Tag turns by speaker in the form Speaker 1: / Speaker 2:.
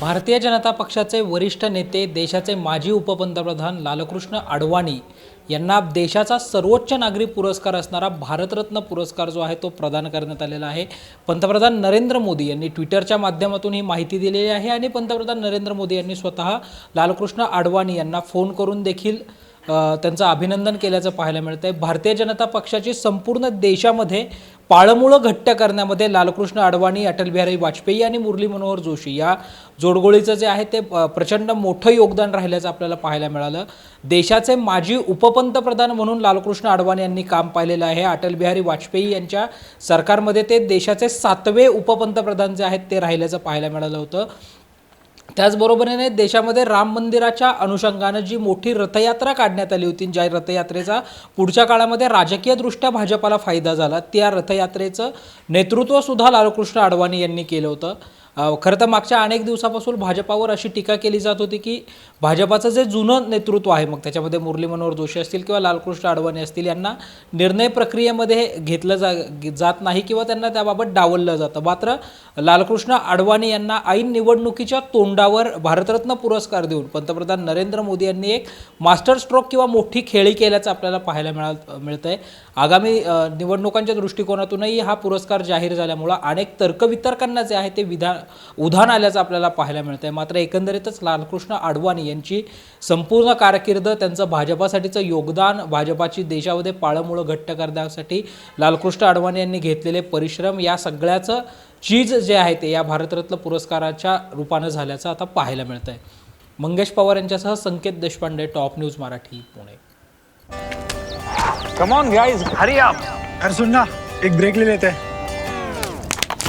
Speaker 1: भारतीय जनता पक्षाचे वरिष्ठ नेते देशाचे माजी उपपंतप्रधान लालकृष्ण अडवाणी यांना देशाचा सर्वोच्च नागरी पुरस्कार असणारा भारतरत्न पुरस्कार जो आहे तो प्रदान करण्यात आलेला आहे. पंतप्रधान नरेंद्र मोदी यांनी ट्विटरच्या माध्यमातून ही माहिती दिलेली आहे आणि पंतप्रधान नरेंद्र मोदी यांनी स्वतः लालकृष्ण अडवाणी यांना फोन करून देखील त्यांचं अभिनंदन केल्याचं पाहायला मिळतं आहे भारतीय जनता पक्षाची संपूर्ण देशामध्ये पाळमुळं घट्ट करण्यामध्ये लालकृष्ण अडवाणी अटल बिहारी वाजपेयी आणि मुरली मनोहर जोशी या जोडगोळीचं जे आहे ते प्रचंड मोठं योगदान राहिल्याचं आपल्याला पाहायला मिळालं. देशाचे माजी उपपंतप्रधान म्हणून लालकृष्ण अडवाणी यांनी काम पाहिलेलं आहे. अटल बिहारी वाजपेयी यांच्या सरकारमध्ये ते देशाचे सातवे उपपंतप्रधान जे आहेत ते राहिल्याचं पाहायला मिळालं होतं. त्याचबरोबरीने देशामध्ये राम मंदिराच्या अनुषंगानं जी मोठी रथयात्रा काढण्यात आली होती ज्या रथयात्रेचा पुढच्या काळामध्ये राजकीयदृष्ट्या भाजपाला फायदा झाला त्या रथयात्रेचं नेतृत्वसुद्धा लालकृष्ण अडवाणी यांनी केलं होतं. खरं तर मागच्या अनेक दिवसापासून भाजपावर अशी टीका केली जात होती की भाजपाचं जे जुनं नेतृत्व आहे मग त्याच्यामध्ये मुरली मनोहर जोशी असतील किंवा लालकृष्ण अडवाणी असतील यांना निर्णय प्रक्रियेमध्ये घेतलं जा जात नाही किंवा त्यांना त्याबाबत डावललं जातं. मात्र लालकृष्ण अडवाणी यांना ऐन निवडणुकीच्या तोंडावर भारतरत्न पुरस्कार देऊन पंतप्रधान नरेंद्र मोदी यांनी एक मास्टर स्ट्रोक किंवा मोठी खेळी केल्याचं आपल्याला पाहायला मिळा आहे आगामी निवडणुकांच्या दृष्टिकोनातूनही हा पुरस्कार जाहीर झाल्यामुळं अनेक तर्कवितर्कांना जे आहे ते विधान उधाण आल्याचं आपल्याला पाहायला मिळतंय. मात्र एकंदरीतच लालकृष्ण अडवाणी यांची संपूर्ण कारकीर्द त्यांचं भाजपासाठीचं योगदान भाजपाची देशामध्ये पाळंमुळं घट्ट करण्यासाठी लालकृष्ण अडवाणी यांनी घेतलेले परिश्रम या सगळ्याचं चीज जे आहे ते या भारतरत्न पुरस्काराच्या रूपानं झाल्याचं आता पाहायला मिळतंय. मंगेश पवार यांच्यासह Sanket Deshpande top news Marathi Pune.
Speaker 2: Come on guys hurry up
Speaker 3: अरे सुन ना एक ब्रेक ले लेते हैं.